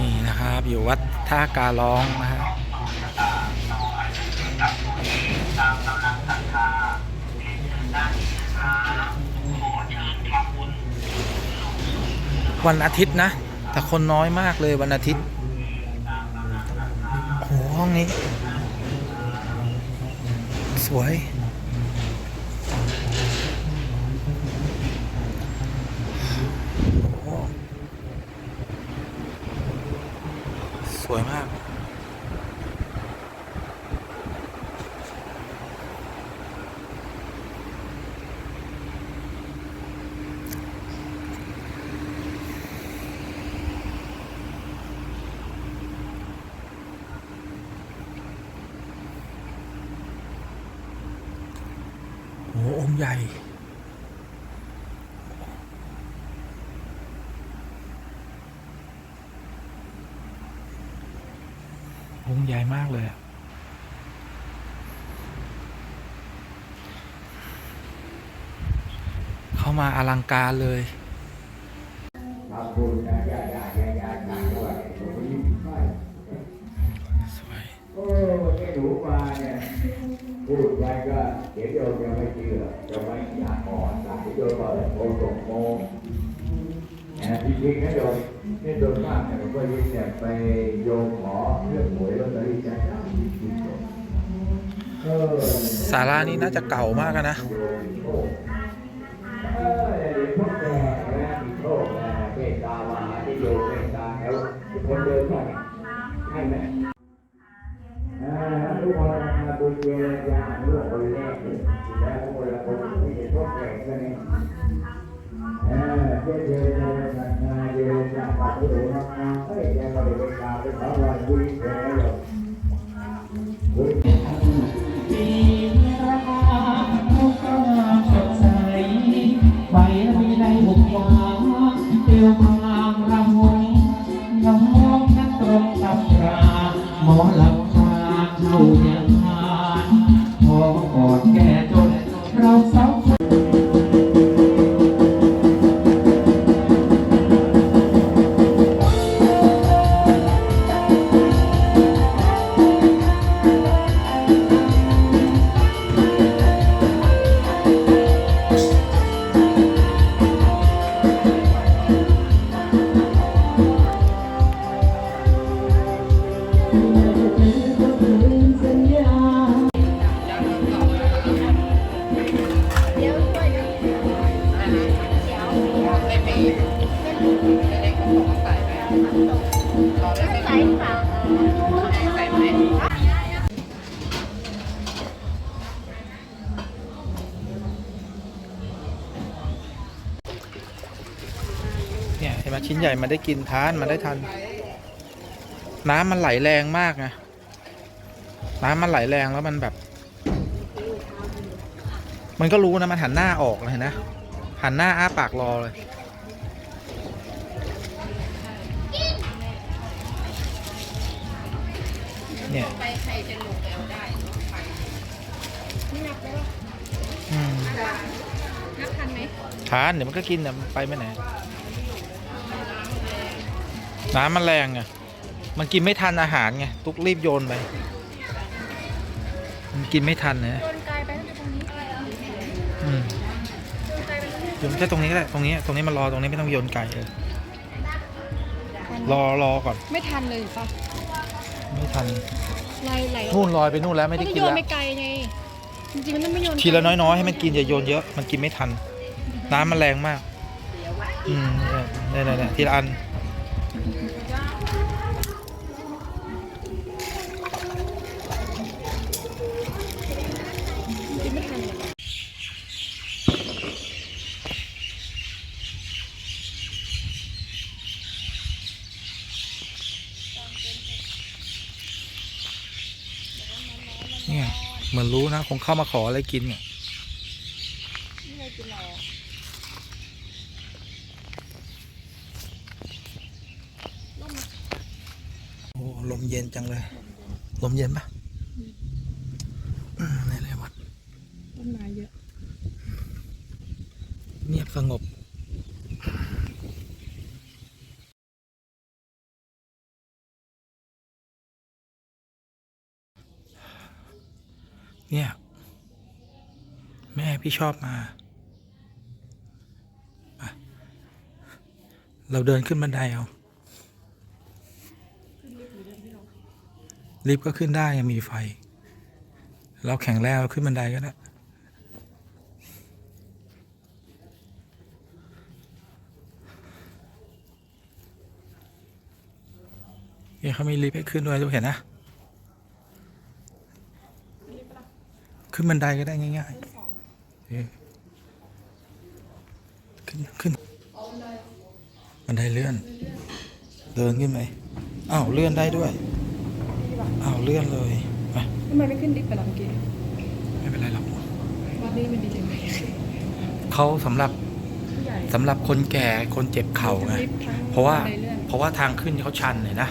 นี่นะครับ อยู่วัดท่าการ้องนะฮะวันอาทิตย์นะ แต่คนน้อยมากเลยวันอาทิตย์โอ้ห้องนี้ สวย โอ้ สวยมาก โอ้องค์ใหญ่ งใหญ่มากเลยเข้ามาอลังการเลยสวยโอ้ที่หนูมาเนี่ยพูดไปก็เดี๋ยวโยมยังไม่เชื่อจะไม่อยากอ่อนหลังโยมบอกโอ้ตกโม นะจริงๆนะโยมนี่โดนมากเนี่ยผมก็ยิ่งเนี่ยไปโยมขอเรื่องหวยลอตเตอรี่จะได้จริงๆโยมเออศาลานี้น่าจะเก่ามากอะนะโย ปี เนี่ยเห็นไหมชิ้นใหญ่มาได้กินทานมาได้ทัน น้ำมันไหลแรงมากไงน้ำมันไหลแรงแล้วมันแบบ มันก็รู้นะมันหันหน้าออกเลยนะหันหน้าอ้าปากรอเลย เนี่ย ไปใครจะลงแล้วได้ไปนี่นับได้ปะอืมนับทันไหมทานเดี๋ยวมันก็กินเดี๋ยวมันไปไม่ไหนน้ำมันแรงไงมันกินไม่ทันอาหารไงตุกรีบโยนไป มันกินไม่ทันนะโยนไกลไปตรงนี้อืมโยนไกลไปตรงนี้โยนแค่ตรงนี้ก็ได้ตรงนี้ ตรงนี้มันรอตรงนี้ไม่ต้องโยนไกลเลยรอรอก่อน ไม่ทันเลยป่ะ ไม่ทันไหลไหลนู่นลอยไปนู่นแล้วไม่ได้ต้องกินโยนแล้ว ไปไกลไงจริงๆมันต้องไม่โยนทีละน้อยๆให้มันกินอย่าโยนเยอะมันกินไม่ทัน น้ำมันแรงมากอืมเนี่ยเนี่ยเนี่ยทีละอันกิน เนี่ยเหมือนรู้นะคงเข้ามาขออะไรกินเนี่ยไม่เคยกินหรอโอ้ลมเย็นจังเลย ลมเย็นปะอืมในเลยวัดต้นไม้เยอะ เงียบสงบ เนี่ย แม่พี่ชอบมา เราเดินขึ้นบันไดเอาลิฟต์ก็ขึ้นได้ยังมีไฟ เราแข็งแรงเราขึ้นบันไดก็ได้เนี่ยเขามีลิฟต์ให้ขึ้นด้วยทุกเห็นนะ ขึ้นบันไดก็ได้ง่ายๆเออขึ้นขึ้นบันไดเลื่อน เดินขึ้นไปอ้าวเลื่อนได้ด้วยอ้าวเลื่อนเลยไปทำไมไม่ขึ้นลิฟต์ไปล่ะเมื่อกี้ไม่เป็นไรหรอกวัดนี้มันดีจังเลยเขาสำหรับผู้ใหญ่สำหรับคนแก่คนเจ็บเข่าไงทั้งลิฟต์ทั้งเพราะว่าบันไดเลื่อนเพราะว่าทางขึ้นเขาชันเนี่ยนะ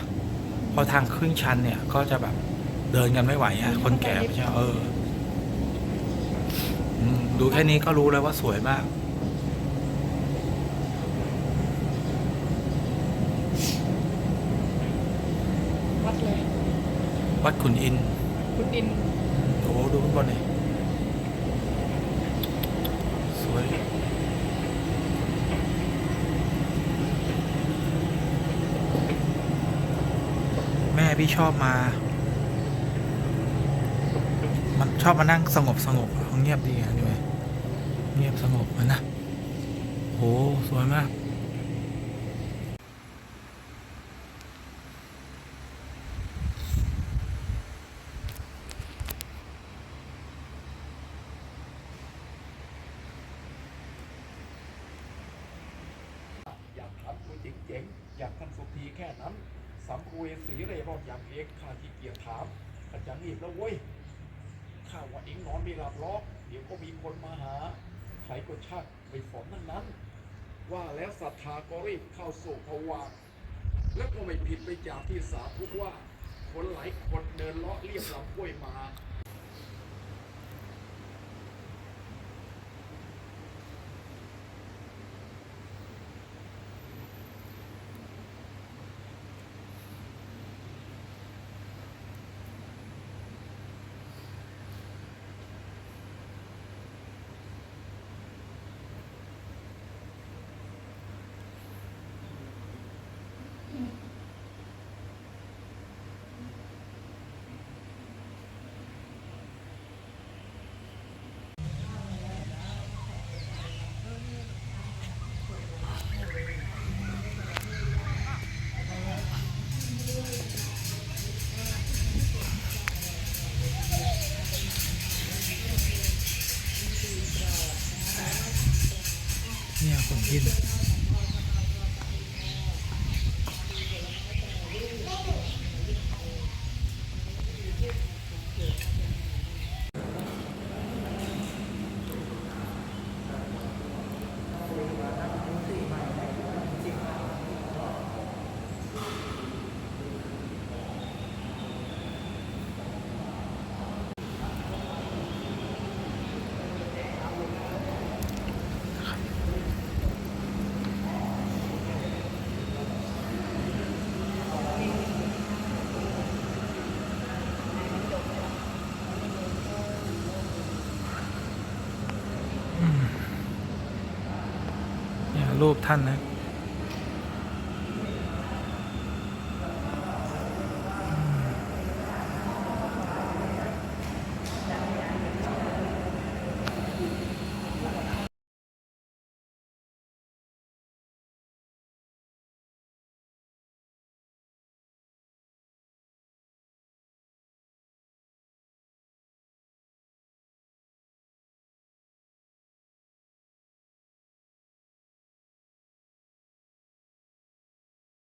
พอทางขึ้นชันเนี่ยก็จะแบบเดินกันไม่ไหวอะคนแก่ไม่ใช่เอออืม ดูแค่นี้ก็รู้แล้วว่าสวยมาก วัดเลย วัดขุนอินทร์คุณอิน โอ้โหดูข้างบนนี่สวย แม่พี่ชอบมา มันชอบมานั่งสงบสงบเงียบดีอะด้วยเงียบสงบมันนะโหสวยมากอยากทำตัวเจ๋งๆอยากทำสุธีแค่นั้น สัมภเวสีเร่ร่อนอยางเอกขาที่เกียจถามอาจารย์รีบแล้วเว้ยาว่าเองนอนไม่หลับหรอก เดี๋ยวก็มีคนมาหาใครก็ชักไปฝนนั้นนั้น ว่าแล้วศรัทธาก็รีบเข้าสู่ภวาแล้วก็ไม่ผิดไปจากที่สาธุว่า คนหลายคนเดินเลาะเรียบลำห้วยมา เรูปท่านนะ